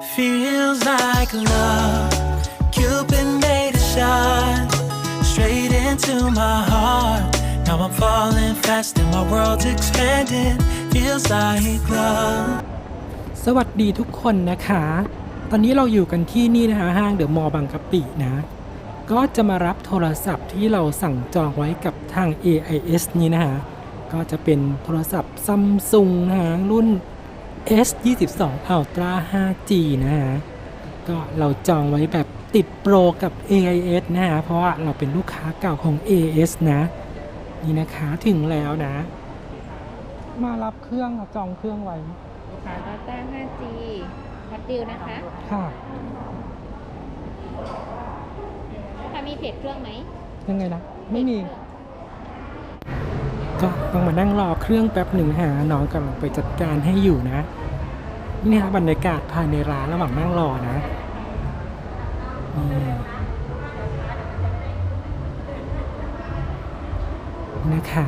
Feels like love. Cupid made a shot straight into my heart. Now I'm falling fast and my world's expanding. Feels like love. สวัสดีทุกคนนะคะ ตอนนี้เราอยู่กันที่นี่นะคะห้างเดอะมอลล์บางกะปินะ ก็จะมารับโทรศัพท์ที่เราสั่งจองไว้กับทาง AIS นี้นะคะ ก็จะเป็นโทรศัพท์ซัมซุงนะคะรุ่น S22 Ultra 5G นะคะก็เราจองไว้แบบติดโปรกับ AIS นะคะเพราะว่าเราเป็นลูกค้าเก่าของ AIS นะ นี่นะคะถึงแล้วนะ มารับเครื่องจองเครื่องไว้ ค่ะดอต้า 5G ฮอตดิวนะคะ ค่ะ ค่ะมีเพจเครื่องไหมยังไงนะ ไม่มี เพจเครื่อง ก็ต้องมานั่งรอเครื่องแป๊บหนึ่งหาน้องกำลังไปจัดการให้อยู่นะ นี่ฮะบรรยากาศภายในร้านระหว่างนั่งรอนะนี่นะคะ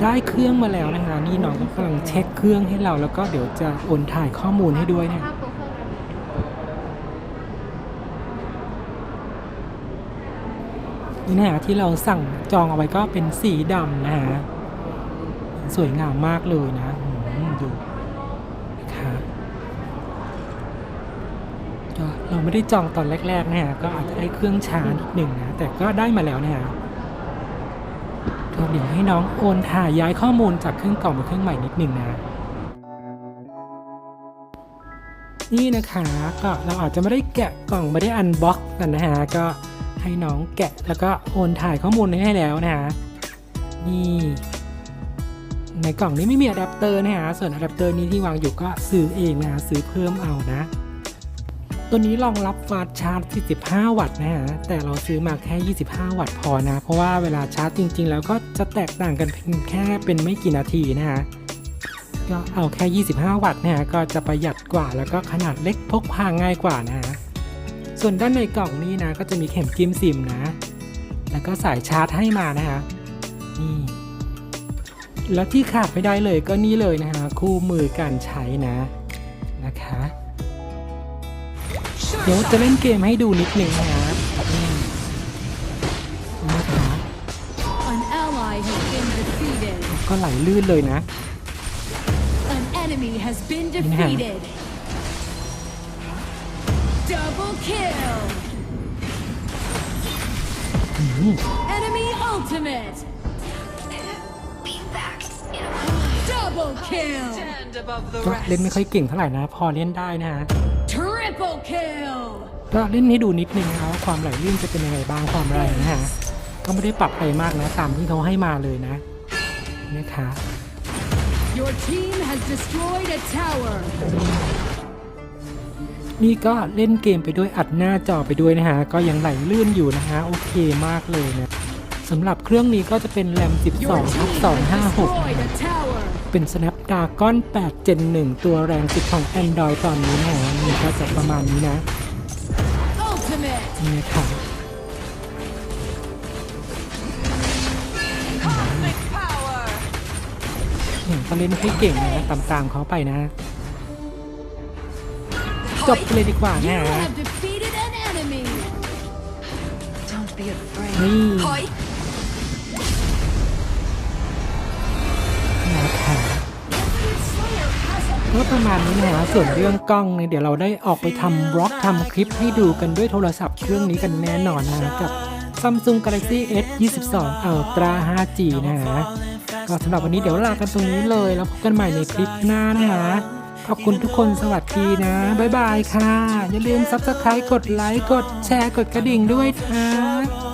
ได้เครื่องมาแล้วนะคะ นี่น้องก็กำลังเช็คเครื่องให้เราแล้วก็เดี๋ยวจะโอนถ่ายข้อมูลให้ด้วยนะ ภาพตัวเครื่องเรามี นี่นะฮะที่เราสั่งจองเอาไว้ก็เป็นสีดำนะฮะสวยงามมากเลยนะดูนะคะก็เราไม่ได้จองตอนแรกๆนะฮะก็อาจจะได้เครื่องช้านิดหนึ่งนะ แต่ก็ได้มาแล้วนะฮะเดี๋ยวให้น้องโอนถ่ายย้ายข้อมูลจากเครื่องเก่ามาเครื่องใหม่นิดหนึ่งนะ นี่นะคะก็เราอาจจะไม่ได้แกะกล่องไม่ได้อันบ็อกกันนะฮะก็ ให้น้องแกะแล้วก็โอนถ่ายข้อมูลให้แล้วนะฮะนี่ในกล่องนี้ไม่มีอะแดปเตอร์นะฮะส่วนอะแดปเตอร์นี้ที่วางอยู่ก็ซื้อเองนะฮะซื้อเพิ่มเอานะ ตัวนี้รองรับฟาสชาร์จ 45 วัตต์นะฮะแต่เราซื้อมาแค่ 25 วัตต์พอนะ เพราะว่าเวลาชาร์จจริง ๆ แล้วก็จะแตกต่างกันเพียงแค่เป็นไม่กี่นาทีนะฮะก็เอาแค่ 25 วัตต์นะฮะก็จะประหยัดกว่าแล้วก็ขนาดเล็กพกพาง่ายกว่านะฮะ ส่วนด้านในกล่องนี้นะก็จะมีเข็มจิ้มซิมนะ แล้วก็สายชาร์จให้มานะฮะนี่แล้วที่ขาดไม่ได้เลยก็นี่เลยนะฮะคู่มือการใช้นะนะคะเดี๋ยวจะเล่นเกมให้ดูนิดหนึ่งนะฮะนี่นะคะ An ally has been defeated. ก็ไหลลื่นเลยนะ An enemy has been Yeah. defeated. Double kill. อืม Enemy ultimate. Double kill. ก็เล่นไม่ค่อยเก่งเท่าไหร่นะ พอเล่นได้นะฮะ Triple kill. ก็เล่นให้ดูนิดนึงนะครับว่าความไหลลื่นจะเป็นยังไงบ้างความแรงนะฮะ ก็ไม่ได้ปรับอะไรมากนะตามที่เขาให้มาเลยนะนะคะ Your team has destroyed a tower. นี่ก็เล่นเกมไปด้วยอัดหน้าจอไปด้วยนะฮะ ก็ยังไหลลื่นอยู่นะฮะ โอเคมากเลยนะสำหรับเครื่องนี้ก็จะเป็นแรม 12ทับ256 เป็น Snapdragon 8 Gen 1 ตัวแรงสุดของ Android ตอนนี้นะฮะนี่ก็จะประมาณนี้นะนี่ค่ะเนี่ยก็เล่นให้เก่งนะตามๆเขาไปนะ จบไปเลยดีกว่า You นะ have defeated an enemy. นี่นะคะก็ประมาณนี้นะฮะส่วนเรื่องกล้องเนี่ยเดี๋ยวเราได้ออกไปทำบล็อกทำคลิปให้ดูกันด้วยโทรศัพท์เครื่องนี้กันแน่นอนนะกับ Samsung Galaxy S 22 Ultra 5G นะฮะก็สำหรับวันนี้เดี๋ยวลากันตรงนี้เลย แล้วพบกันใหม่ในคลิปหน้านะฮะ ขอบคุณทุกคนสวัสดีนะ บ๊ายบายค่ะ อย่าลืม Subscribe กดไลค์ กดแชร์ กดกระดิ่งด้วยนะ